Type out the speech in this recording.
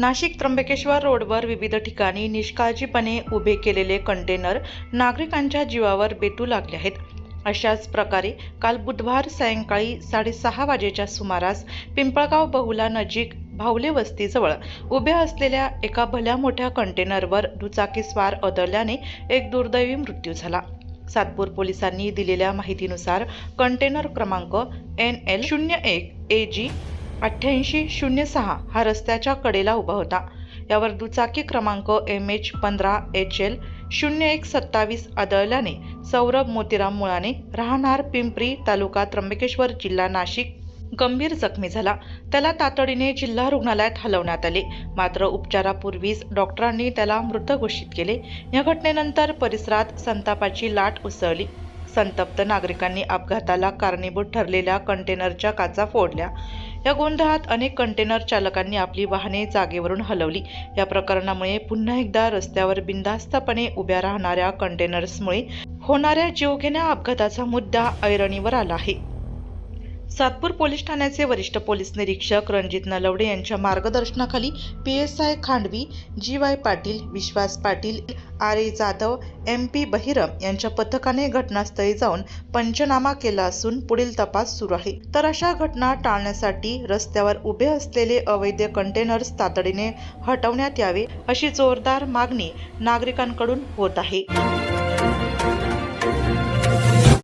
नाशिक त्र्यंबकेश्वर रोडवर विविध ठिकाणी निष्काळजीपणे उभे केलेले कंटेनर नागरिकांच्या जीवावर बेतू लागले आहेत. अशाच प्रकारे काल बुधवार सायंकाळी साडेसहा वाजेच्या सुमारास पिंपळगाव बहुला नजीक भावले वस्तीजवळ उभ्या असलेल्या एका भल्या मोठ्या कंटेनरवर दुचाकीस्वार अदरल्याने एक दुर्दैवी मृत्यू झाला. सातपूर पोलिसांनी दिलेल्या माहितीनुसार कंटेनर क्रमांक एन एल शून्य एक ए जी अठ्ठ्याऐंशी शून्य सहा हा रस्त्याच्या कडेला उभा होता. यावर दुचाकी क्रमांक एम एच पंधरा एच एल शून्य एक सत्तावीस आदळल्याने सौरभ मोतीराम मुळाने राहणार पिंपरी तालुका त्र्यंबकेश्वर जिल्हा नाशिक गंभीर जखमी झाला. त्याला तातडीने जिल्हा रुग्णालयात हलवण्यात आले. मात्र उपचारापूर्वीच डॉक्टरांनी त्याला मृत घोषित केले. या घटनेनंतर परिसरात संतापाची लाट उसळली. संतप्त नागरिकांनी अपघाताला कारणीभूत ठरलेल्या कंटेनरच्या काचा फोडल्या. या गोंधळात अनेक कंटेनर चालकांनी आपली वाहने जागेवरून हलवली. या प्रकरणामुळे पुन्हा एकदा रस्त्यावर बिनधास्तपणे उभ्या राहणाऱ्या कंटेनर्समुळे होणाऱ्या जीवघेण्या अपघाताचा मुद्दा ऐरणीवर आला आहे. सातपूर पोलीस ठाण्याचे वरिष्ठ पोलीस निरीक्षक रणजित नलवडे यांच्या मार्गदर्शनाखाली P S I Khandvi G Y Patil Vishwas Patil R A Jadhav M P Bahiram यांच्या पथकाने घटनास्थळी जाऊन पंचनामा केला असून पुढील तपास सुरू आहे. तर अशा घटना टाळण्यासाठी रस्त्यावर उभे असलेले अवैध कंटेनर्स तातडीने हटवण्यात यावे अशी जोरदार मागणी नागरिकांकडून होत आहे.